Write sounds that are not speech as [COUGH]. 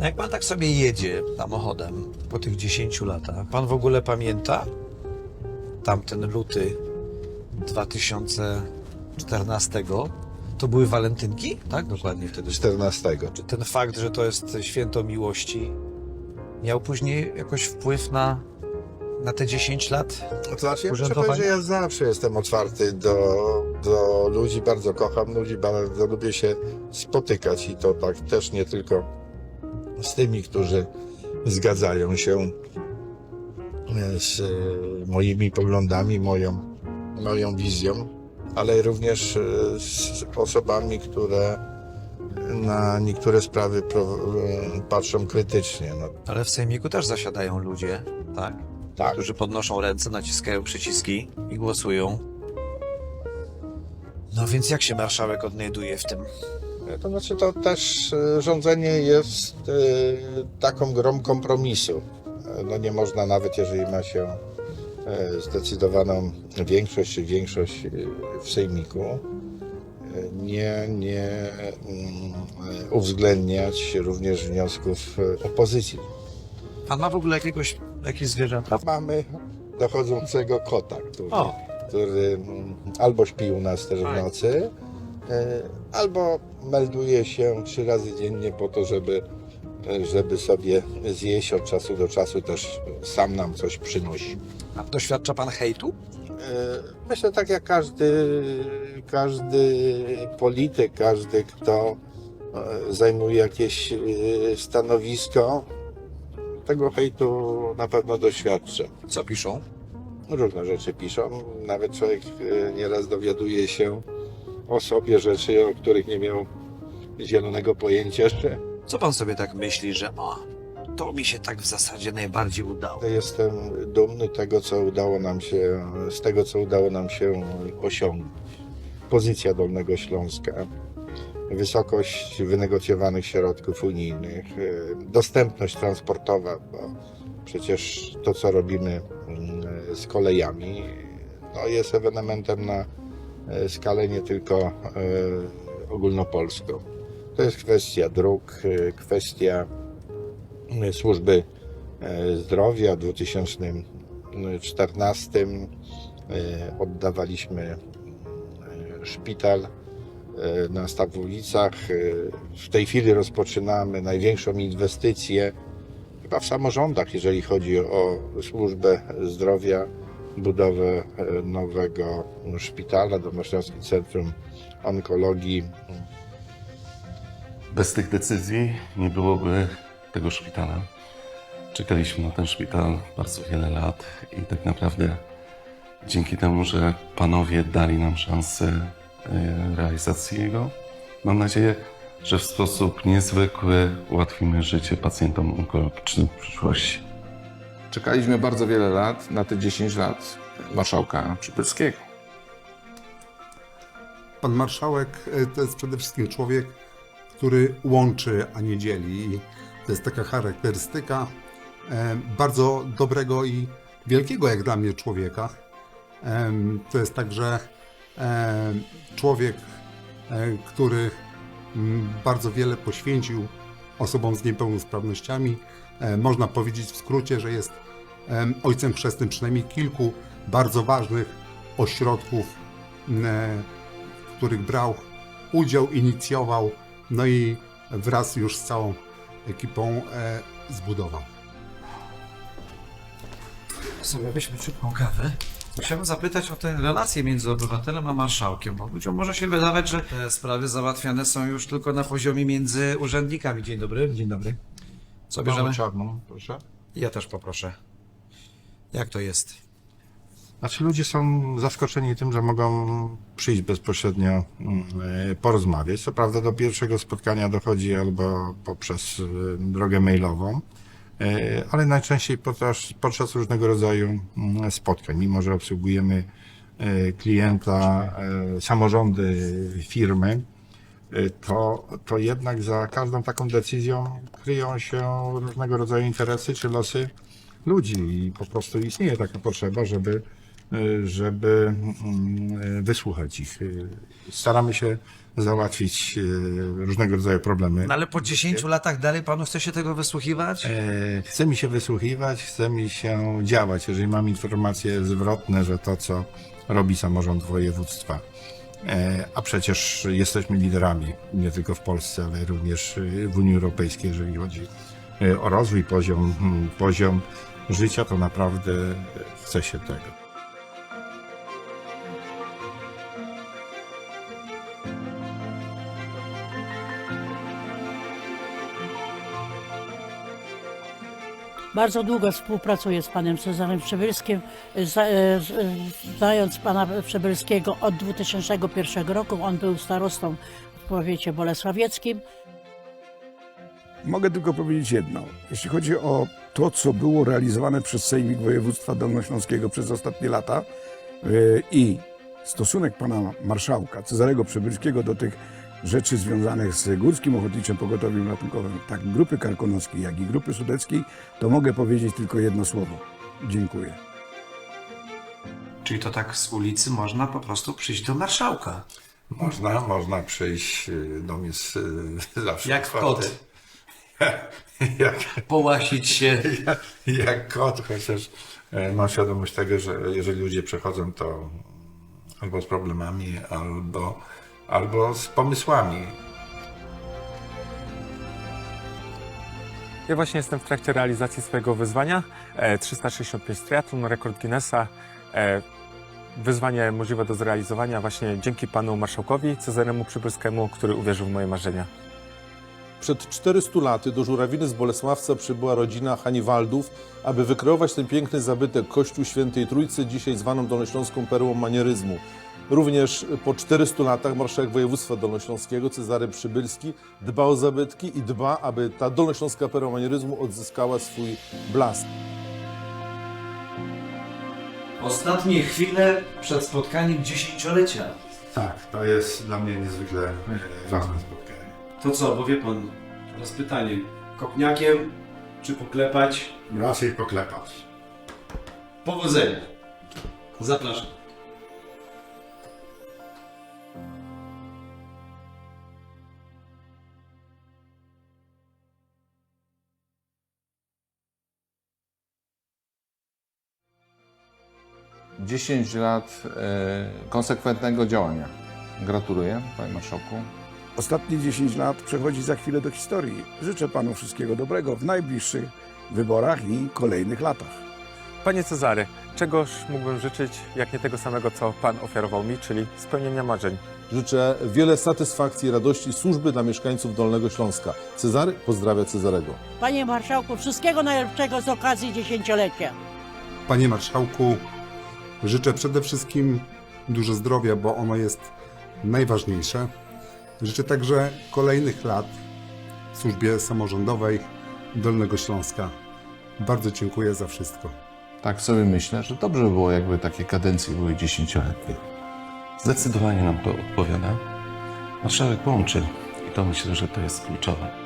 Jak pan tak sobie jedzie samochodem po tych 10 latach, pan w ogóle pamięta tamten luty 2014? To były walentynki? Tak, dokładnie wtedy. 14. Czy ten fakt, że to jest święto miłości, miał później jakoś wpływ na, na te 10 lat? To znaczy, ja muszę powiedzieć, że ja zawsze jestem otwarty do, do ludzi, bardzo kocham ludzi, bardzo lubię się spotykać i to tak też nie tylko z tymi, którzy zgadzają się z e, moimi poglądami, moją, moją wizją, ale również e, z osobami, które na niektóre sprawy e, patrzą krytycznie. No, Ale w Sejmiku też zasiadają ludzie, tak? tak. Którzy podnoszą ręce, naciskają przyciski i głosują. No więc jak się marszałek odnajduje w tym? To znaczy, to też e, rządzenie jest e, taką grą kompromisu. E, No nie można nawet, jeżeli ma się zdecydowaną większość czy większość w sejmiku, nie, nie mm, uwzględniać również wniosków opozycji. Pan ma w ogóle jakiegoś, jakieś zwierzęta? Mamy dochodzącego kota, który, który mm, albo śpi u nas też w nocy, albo melduje się trzy razy dziennie po to, żeby, e, żeby sobie zjeść od czasu do czasu też sam nam coś przynosi. A doświadcza pan hejtu? E, Myślę tak jak każdy, każdy polityk, każdy kto e, zajmuje jakieś e, stanowisko, tego hejtu na pewno doświadcza. Co piszą? Różne rzeczy piszą. Nawet człowiek e, nieraz dowiaduje się o sobie rzeczy, o których nie miał zielonego pojęcia. że Co pan sobie tak myśli, że o, to mi się tak w zasadzie najbardziej udało? Jestem dumny tego, co udało nam się, z tego, co udało nam się osiągnąć. Pozycja Dolnego Śląska, wysokość wynegocjowanych środków unijnych, e, dostępność transportowa, bo przecież to, co robimy mm, z kolejami, no jest ewenementem na skalę nie tylko e, ogólnopolską. To jest kwestia dróg, e, kwestia e, służby e, zdrowia. W 2014 e, oddawaliśmy e, szpital e, na Stawowicach. E, W tej chwili rozpoczynamy największą inwestycję chyba w samorządach, jeżeli chodzi o służbę zdrowia, budowę e, nowego szpitala, Dolnośląskie Centrum Onkologii. Bez tych decyzji nie byłoby tego szpitala. Czekaliśmy na ten szpital bardzo wiele lat i tak naprawdę dzięki temu, że panowie dali nam szansę e, realizacji jego, mam nadzieję, że w sposób niezwykły ułatwimy życie pacjentom onkologicznym w przyszłości. Czekaliśmy bardzo wiele lat na te 10 lat marszałka Przybyckiego. Pan marszałek e, to jest przede wszystkim człowiek, który łączy, a nie dzieli. To jest taka charakterystyka e, bardzo dobrego i wielkiego, jak dla mnie, człowieka. Em, To jest także e, człowiek, e, który bardzo wiele poświęcił osobom z niepełnosprawnościami. E, Można powiedzieć w skrócie, że jest em, ojcem chrzestnym przynajmniej kilku bardzo ważnych ośrodków e, w których brał udział, inicjował, no i wraz już z całą ekipą e, zbudował. Sobie weźmy szybką kawę. Chciałbym zapytać o tę relację między obywatelem a marszałkiem, bo ludziom może się wydawać, że te sprawy załatwiane są już tylko na poziomie między urzędnikami. Dzień dobry. Dzień dobry. Co bierzemy? Małą czarną, proszę. Ja też poproszę. Jak to jest? Znaczy ludzie są zaskoczeni tym, że mogą przyjść bezpośrednio mm, e, porozmawiać. Co prawda do pierwszego spotkania dochodzi albo poprzez e, drogę mailową, e, ale najczęściej podczas, podczas różnego rodzaju mm, spotkań. Mimo, że obsługujemy klienta, samorządy, firmy, to, to jednak za każdą taką decyzją kryją się różnego rodzaju interesy czy losy ludzi i po prostu istnieje taka potrzeba, żeby y, żeby mm, y, wysłuchać ich. Y, Staramy się załatwić y, różnego rodzaju problemy. No ale po 10 latach dalej panu chce się tego wysłuchiwać? E, Chce mi się wysłuchiwać, chce mi się działać, jeżeli mam informacje zwrotne, że to, co robi samorząd województwa, a przecież jesteśmy liderami nie tylko w Polsce, ale również y, w Unii Europejskiej, jeżeli chodzi y, o rozwój, poziom, mm, poziom życia, to naprawdę chce się tego. Bardzo długo współpracuję z panem Cezarem Przybylskim, e, z- e, znając pana Przybylskiego od 2001 roku. On był starostą w powiecie bolesławieckim. Mogę tylko powiedzieć jedno. Jeśli chodzi o to, co było realizowane przez Sejmik Województwa Dolnośląskiego przez ostatnie lata i stosunek pana marszałka Cezarego Przybylskiego do tych rzeczy związanych z Górskim Ochotniczym Pogotowiem Ratunkowym, tak Grupy Karkonoskiej, jak i Grupy Sudeckiej, to mogę powiedzieć tylko jedno słowo. Dziękuję. Czyli to tak z ulicy można po prostu przyjść do marszałka. Można, można przyjść y, do mnie z, y, [LAUGHS] zawsze. Jak kot. [LAUGHS] jak, Połasić się. jak, [LAUGHS] jak kot, chociaż e, mam świadomość tego, że jeżeli ludzie przechodzą, to albo z problemami, albo, albo z pomysłami. Ja właśnie jestem w trakcie realizacji swojego wyzwania. E, 365 triatlon, rekord Guinnessa. E, Wyzwanie możliwe do zrealizowania właśnie dzięki panu marszałkowi Cezaremu Przybylskiemu, który uwierzył w moje marzenia. Przed 400 laty do Żurawiny z Bolesławca przybyła rodzina Haniwaldów, aby wykreować ten piękny zabytek Kościół Świętej Trójcy, dzisiaj zwaną Dolnośląską perłą manieryzmu. Również po 400 latach marszałek województwa dolnośląskiego Cezary Przybylski dba o zabytki i dba, aby ta dolnośląska perła manieryzmu odzyskała swój blask. Ostatnie chwile przed spotkaniem dziesięciolecia. Tak, to jest dla mnie niezwykle e, ważne spotkanie. To co, bo wie pan, teraz pytanie. Kopniakiem czy poklepać? Raczej poklepać. Powodzenia. Zapraszam. Dziesięć lat e, konsekwentnego działania. Gratuluję, panie marszałku. Ostatnie 10 lat przechodzi za chwilę do historii. Życzę panu wszystkiego dobrego w najbliższych wyborach i kolejnych latach. Panie Cezary, czegoż mógłbym życzyć, jak nie tego samego, co pan ofiarował mi, czyli spełnienia marzeń. Życzę wiele satysfakcji i radości służby dla mieszkańców Dolnego Śląska. Cezary pozdrawia Cezarego. Panie marszałku, wszystkiego najlepszego z okazji dziesięciolecia. Panie Marszałku, życzę przede wszystkim dużo zdrowia, bo ono jest najważniejsze. Życzę także kolejnych lat w służbie samorządowej Dolnego Śląska. Bardzo dziękuję za wszystko. Tak sobie myślę, że dobrze by było, jakby takie kadencje były dziesięcioletnie. Zdecydowanie nam to odpowiada. Marszałek łączy i to myślę, że to jest kluczowe.